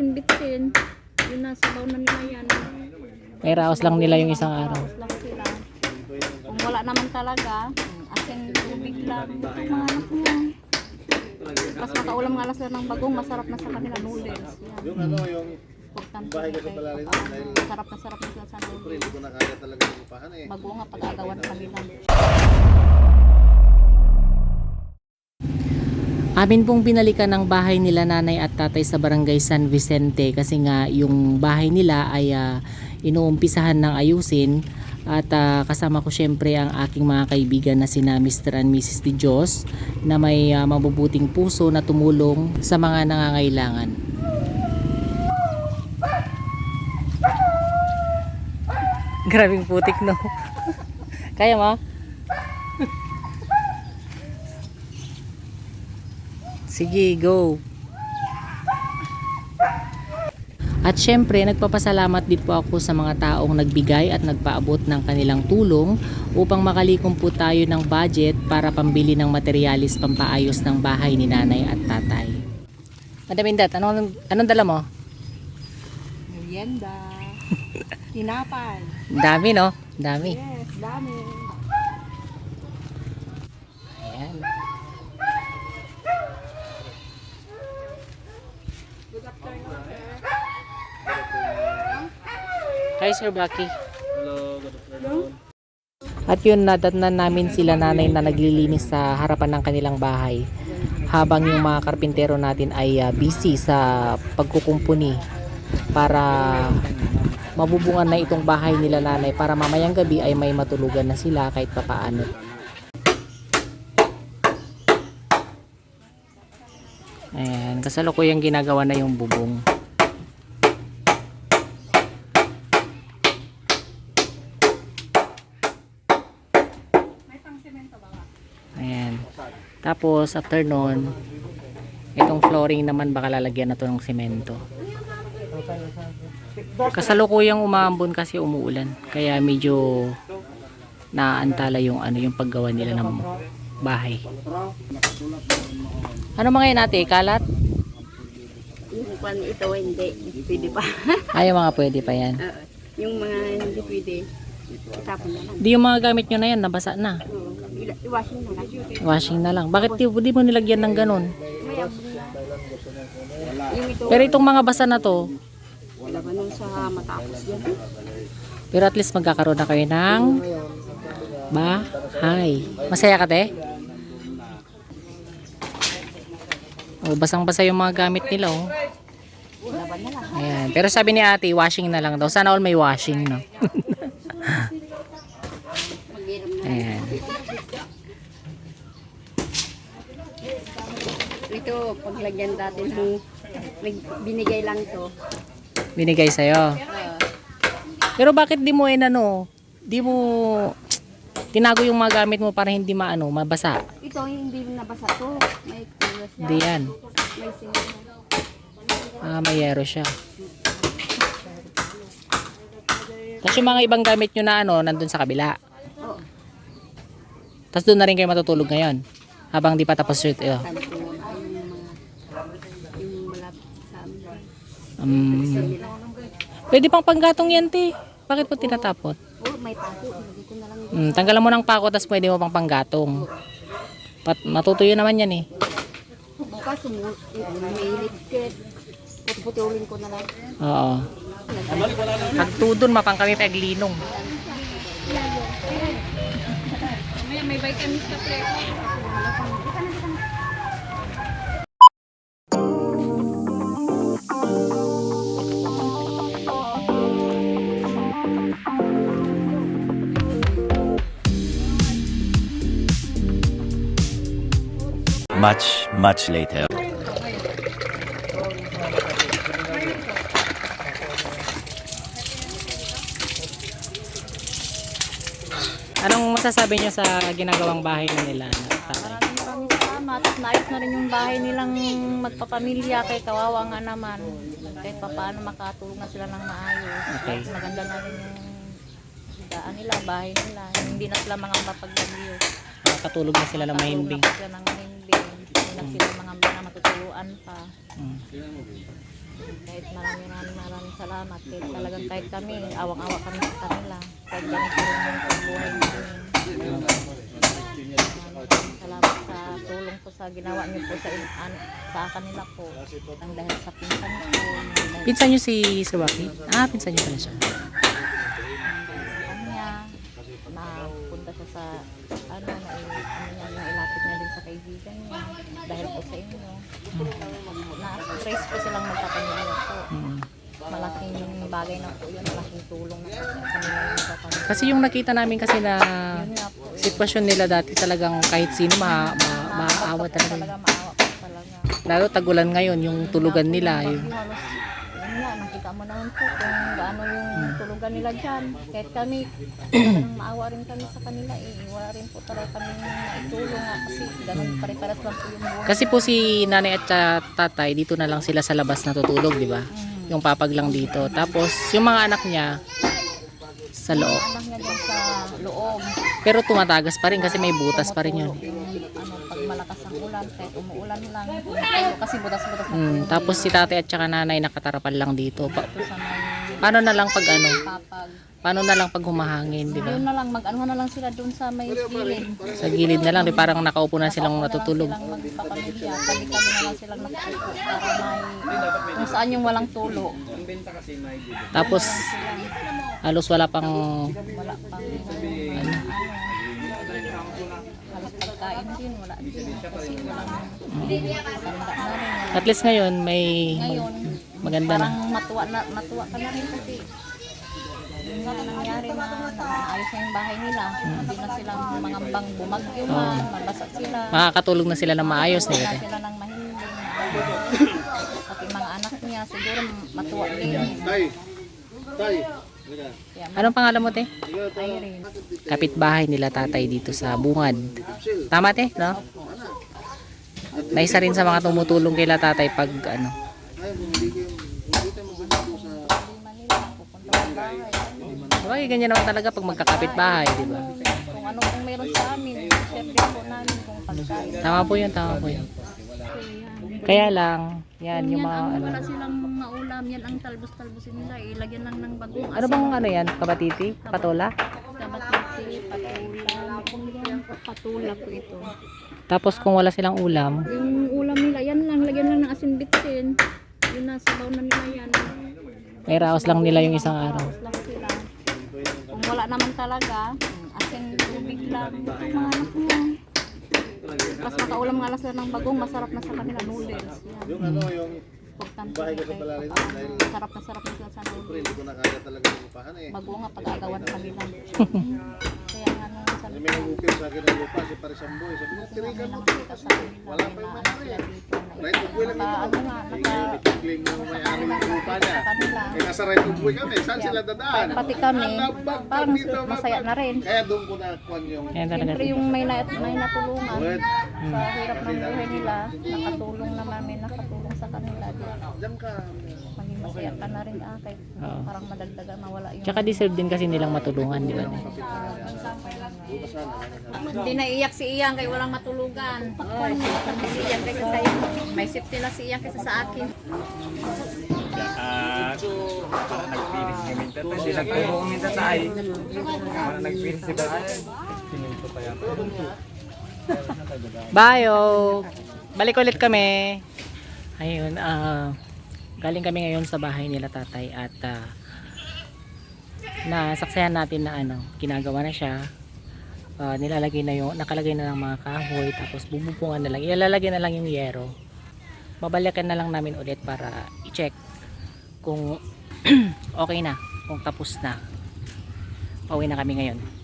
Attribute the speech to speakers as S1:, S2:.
S1: bitsin-bitsin. Yun na, sabaw na nila yan.
S2: May raos lang nila yung isang araw.
S1: Lang sila. Kung wala naman talaga, asin tubig lang. Ito mga anak niya. Tapos makaulam nga lang sila ng bagong, masarap na sa kanila noodles. Yan.
S3: Yung ano, yung
S1: Importante
S3: bahay Palarin,
S1: Papa,
S3: dahil
S1: Sarap na sarap na sila sa noodles.
S3: hindi ko na kaya talaga eh.
S1: Bago nga pag-agawan kanila.
S2: Amin pong binalikan ng bahay nila nanay at tatay sa barangay San Vicente kasi nga yung bahay nila ay ah, inuumpisahan ng ayusin at ah, kasama ko syempre ang aking mga kaibigan na sina Mr. and Mrs. Di Diyos na may ah, mabubuting puso na tumulong sa mga nangangailangan. Grabing putik no. Kaya mo? Sige, go. At syempre, nagpapasalamat din po ako sa mga taong nagbigay at nagpaabot ng kanilang tulong upang makalikom po tayo ng budget para pambili ng materialis pampaayos ng bahay ni nanay at tatay. Madam Indat, anong, anong dala mo?
S1: Merienda. Tinapay.
S2: Dami no? Dami.
S1: Yes, dami.
S2: Ayan. Hi Sir Bucky.
S3: Hello, good afternoon.
S2: At yun, nadatnan namin sila nanay na naglilinis sa harapan ng kanilang bahay. Habang yung mga karpintero natin ay ah, busy sa pagkukumpuni para mabubungan na itong bahay nila nanay para mamayang gabi ay may matulugan na sila kahit papaano. Ayan, kasalukuyang ginagawa na yung bubong. Ayan. Tapos, after nun, itong flooring naman baka lalagyan na to ng semento. Kasalukuyang umambon kasi umuulan. Kaya medyo naantala yung ano yung paggawa nila ng bahay. Ano mga yun ate? Kalat?
S1: Yung kwan ito, hindi. Pwede pa.
S2: Ay, yung mga pwede pa yan.
S1: Oo. yung mga hindi pwede, itapon na lang.
S2: Di yung mga gamit nyo na yan, nabasa na.
S1: Oo. Ila- Iwashing na lang.
S2: Washing na lang. Bakit di, di mo nilagyan ng ganun? Pero itong mga basa na to,
S1: laban nung sa matapos yan.
S2: Pero at least magkakaroon na kayo ng bahay. Masaya ka, te? Oh, basang-basa yung mga gamit nila, oh. Ayan. Pero sabi ni ate, washing na lang daw. Sana all may washing, no? Ayan.
S1: Ito, paglagyan natin ng binigay lang to.
S2: Binigay sa'yo.
S1: Oo.
S2: Pero bakit di mo, eh, ano, di mo tinago yung mga gamit mo para hindi maano, mabasa?
S1: ito, hindi nabasa to. May kulo siya.
S2: Hindi yan.
S1: May singit.
S2: Ah, may yero siya. Tapos yung mga ibang gamit nyo na ano, nandun sa kabila.
S1: Oo.
S2: Tapos doon na rin kayo matutulog ngayon. Habang di pa tapos
S1: sa amin.
S2: Um, pwede pang panggatong yan, te. Bakit po tinatapot?
S1: Oh, may tako. Lagi ko na lang.
S2: Hmm, tanggalan mo ng pako, tapos pwede mo pang panggatong. Pat, matutuyo naman yan eh.
S1: Bukas, sumu- may litkit. Putulin ko na lang.
S2: Oo. Pagtudon, mapang kami paglinong.
S1: May, may vitamins ka pre.
S4: Much, much later.
S2: Anong masasabi nyo sa ginagawang bahay na nila? tatay?
S1: Maraming maraming salamat. At naayos na rin yung bahay nilang magpapamilya kay kawawa nga naman. Kahit pa paano makatulong na sila ng maayos.
S2: Okay.
S1: At maganda na rin yung daan nila, bahay nila. Hindi na sila mga mapagbagyo.
S2: Makatulog na sila ng mahimbing.
S1: Tulog na sila ng mahimbing. Hindi na sila mga mga matutuluan pa.
S2: Mm.
S1: Kahit maraming maraming maraming salamat. Kahit talagang kahit kami, awang-awa kami sa kanila. Kahit ganito rin yung buhay Salamat sa tulong po sa ginawa niyo po sa, an- sa kanila po. Ang dahil sa pinsan ko.
S2: Pinsan niyo si Sir Waki? Ah, pinsan niyo pala siya.
S1: Napunta siya sa ano, na, ano niya, yung ilapit niya din sa kaibigan niya. Dahil po sa inyo. Na-trace po silang magpapamilya po.
S2: Mm.
S1: Malaking bagay na po yun, malaking tulong na po sa yung magpapamilya.
S2: Kasi yung nakita namin kasi na
S1: po.
S2: sitwasyon nila dati talagang kahit sino ma, ma, maaawa talaga.
S1: Talaga maawa po talaga.
S2: Lalo tagulan ngayon yung tulugan nila.
S1: Yun nga, nakita mo naman po kung gaano yung tulugan nila dyan. Kahit kami, talagang maawa rin kami sa kanila eh. Wala rin po talaga kami naitulong nga kasi ganun pare-paras lang po yung buhay.
S2: kasi po si nanay at tatay dito na lang sila sa labas natutulog, di ba? Yung papag lang dito. Tapos yung mga anak niya sa loob.
S1: anak niya dyan sa loob.
S2: Pero tumatagas pa rin kasi may butas pa rin yun.
S1: Yung ano, pag malakas ang ulan, kahit umuulan lang, kasi butas-butas na po
S2: Mm,
S1: yung
S2: tapos si tatay at saka nanay nakatarapal lang dito. Pa-
S1: dito sa may
S2: paano na lang pag ano?
S1: papag.
S2: Paano na lang pag humahangin, di ba?
S1: Yun na lang, mag-ano na lang sila dun sa may gilid.
S2: Sa gilid na lang, di parang nakaupo na silang natutulog.
S1: Silang magpapamilya, tabi-tabi na lang silang nakaupo para may kung saan yung walang tulo.
S2: Tapos halos wala pang
S1: Wala pang
S2: ano,
S1: halos din, wala din. Kasi na rin.
S2: at least ngayon may
S1: Ngayon,
S2: maganda na.
S1: parang matuwa, na, matuwa ka na rin kasi yun nga nangyari na na yung bahay nila. Hindi na silang mga bang bumagyo man, mabasa sila.
S2: Makakatulog na sila na maayos
S1: Wala
S2: nila.
S1: sila ng mahimbing. Pati mga anak niya, siguro matuwa din.
S3: Tay! Tay!
S2: Anong pangalan mo, te? Kapitbahay nila tatay dito sa Bungad. Tama, te? No? Na isa rin sa mga tumutulong kila tatay pag ano.
S1: Bahay.
S2: Diba, ganyan naman talaga pag magkakapitbahay, di ba?
S1: Kung ano pong meron sa amin, din po namin kung pagkain.
S2: Tama po yun, tama po yun. Kaya lang, yan, yung mga
S1: ang
S2: ano.
S1: wala silang maulam, yan ang talbos-talbosin nila. Ilagyan lang ng bagong
S2: Ano bang ano yan? Kabatiti? Patola?
S1: Kabatiti, patula. Kung yan, patula po ito.
S2: Tapos kung wala silang ulam,
S1: Yung ulam nila, yan lang. Lagyan lang ng asin bitsin. Yun na, sabaw na nila yan.
S2: may raos lang nila yung isang araw.
S1: Tapos lang sila. Kung wala naman talaga, asin tubig lang. Ito mga anak niya. Tapos makaulam nga lang sila ng bagong, masarap na sa kanila noodles. Yan.
S3: Yung ano, yung... Bahay ko sa Palarin, dahil-
S1: Sarap na sarap na sila sa
S3: Siyempre,
S1: noodles.
S3: hindi ko na kaya talaga lupahan eh.
S1: Bago nga pag-agawan kanila.
S3: akin ng lupa, si Parisamboy. Sabi ko, tirikan mo.
S1: kanila.
S3: Wala pa yung may-ari eh. Right of way lang ito.
S1: Ano nga, naka...
S3: Claim yung may-ari ng lupa niya. Eh, nasa right of way kami. Saan sila dadaan?
S1: Pati kami, parang masaya na rin.
S3: Kaya doon ko nakuhan yung...
S1: Siyempre yung may, na, may natulungan sa hirap ng buhay nila, nakatulong naman, may nakatulong sa kanila. Maging masaya ka na rin ah, kahit
S2: Oo.
S1: parang madagdagan mawala yung...
S2: Tsaka deserve din kasi nilang matulungan, di ba?
S1: Hindi naiiyak si Iyang kay walang matulugan. Si Iyang kaysa sa iyo. May safety na si Iyang kaysa sa akin.
S5: Ah, nagpilis kami dito. Hindi nagturo kami dito sa ay. Para nagpilis si yan.
S2: Bye, oh. Balik ulit kami. Ayun, ah galing kami ngayon sa bahay nila tatay at ah, nasaksayan natin na ano, ginagawa na siya. Ah, nilalagay na yung, nakalagay na lang mga kahoy, tapos bubupungan na lang. Ilalagay na lang yung yero. Babalikan na lang namin ulit para i-check kung okay na, kung tapos na. Pauwi na kami ngayon.